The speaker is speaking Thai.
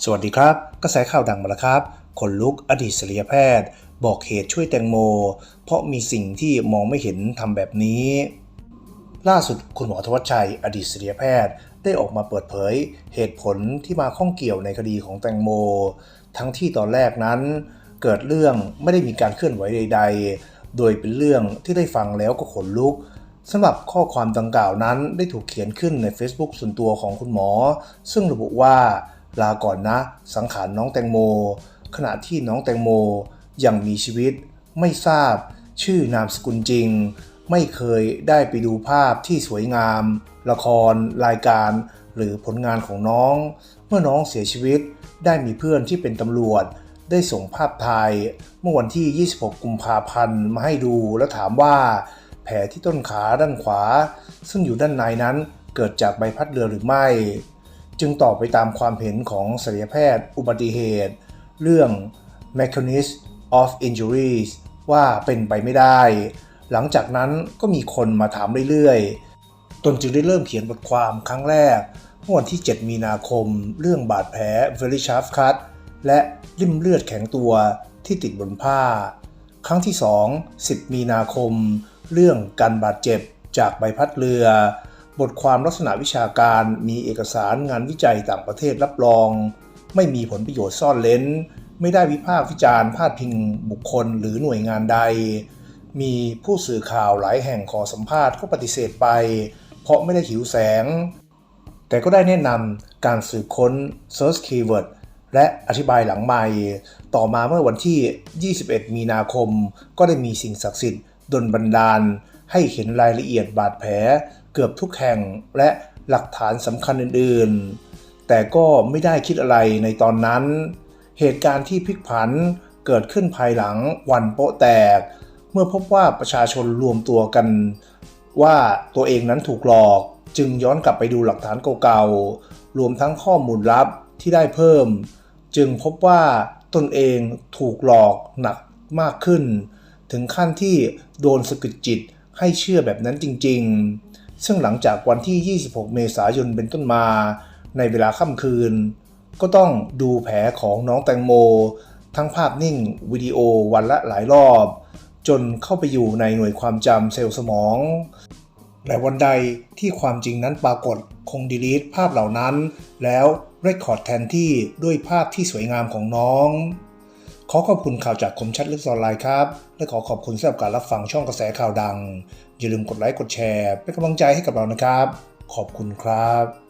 สวัสดีครับ กระแสข่าวดังมาแล้วครับ คนลุกอดีตศัลยแพทย์ บอกเหตุช่วยแตงโม เพราะมีสิ่งที่มองไม่เห็นทำแบบนี้ ล่าสุดคุณหมอธวัชชัย อดีตศัลยแพทย์ได้ออกมาเปิดเผย เหตุผลที่มาข้องเกี่ยวในคดีของแตงโม ทั้งที่ตอนแรกนั้น เกิดเรื่องไม่ได้มีการเคลื่อนไหวใด ๆ โดยเป็นเรื่องที่ได้ฟังแล้วก็ขนลุกสำหรับข้อความดังกล่าวนั้นได้ถูกเขียนขึ้นใน Facebook ส่วนตัวของคุณหมอ ซึ่งระบุว่า ลาก่อนนะ สังขารน้องแตงโม ขณะที่น้องแตงโมยังมีชีวิต ไม่ทราบ ชื่อนามสกุลจริง ไม่เคยได้ไปดูภาพที่สวยงาม ละคร รายการ หรือผลงานของน้อง เมื่อน้องเสียชีวิตได้มีเพื่อนที่เป็นตำรวจ ได้ส่งภาพถ่าย เมื่อวันที่ 26 กุมภาพันธ์มาให้ดูและถามว่า แผลที่ต้นขาด้านขวา ซึ่งอยู่ด้านในนั้นเกิดจากใบพัดเรือหรือไม่ จึงตอบไปตามความเห็นของศัลยแพทย์ อุบัติเหตุ เรื่อง mechanism of injuries ว่าเป็นไปไม่ได้ หลังจากนั้นก็มีคนมาถามเรื่อยๆ ตนจึงได้เริ่มเขียนบทความครั้งแรกเมื่อวันที่ 7 มีนาคม เรื่องบาดแผล very sharp cut และริ่มเลือดแข็งตัวที่ติดบนผ้า ครั้งที่ 2 10 มีนาคม เรื่องการบาดเจ็บจากใบพัดเรือ บทความลักษณะวิชาการมีเอกสารงานวิจัยต่างประเทศรับรอง ไม่มีผลประโยชน์ซ่อนเล้น ไม่ได้วิพากษ์วิจารณ์พาดพิงบุคคลหรือหน่วยงานใด มีผู้สื่อข่าวหลายแห่งขอสัมภาษณ์ก็ปฏิเสธไป เพราะไม่ได้หิวแสง แต่ก็ได้แนะนำการสืบค้น Search Keyword และอธิบายหลังใหม่ ต่อมาเมื่อวันที่ 21 มีนาคม ก็ได้มีสิ่งศักดิ์สิทธิ์ดลบันดาล ให้เห็นรายละเอียดบาดแผลเกือบทุกแห่งและหลักฐานสำคัญอื่นๆ แต่ก็ไม่ได้คิดอะไรในตอนนั้น เหตุการณ์ที่พลิกผันเกิดขึ้นภายหลังวันโปะแตก เมื่อพบว่าประชาชนรวมตัวกัน ว่าตัวเองนั้นถูกหลอกจึงย้อนกลับไปดูหลักฐานเก่าๆ รวมทั้งข้อมูลลับที่ได้เพิ่ม จึงพบว่าตนเองถูกหลอกหนักมากขึ้น ถึงขั้นที่โดนสะกิดจิต ให้เชื่อแบบนั้นจริง ๆ ซึ่งหลังจากวันที่ 26 เมษายนเป็นต้นมา ในเวลาค่ำคืน ก็ต้องดูแผลของน้องแตงโม ทั้งภาพนิ่งวิดีโอวันละหลายรอบ จนเข้าไปอยู่ในหน่วยความจำเซลล์สมองและวันใดที่ความจริงนั้นปรากฏคงดีลีทภาพเหล่านั้น แล้วเรคคอร์ดแทนที่ด้วยภาพที่สวยงามของน้อง ขอขอบคุณข่าวจากคมชัดลึกออนไลน์ครับ และขอขอบคุณสำหรับการรับฟังช่องกระแสข่าวดัง อย่าลืมกดไลค์กดแชร์ เป็นกำลังใจให้กับเรานะครับ ขอบคุณครับ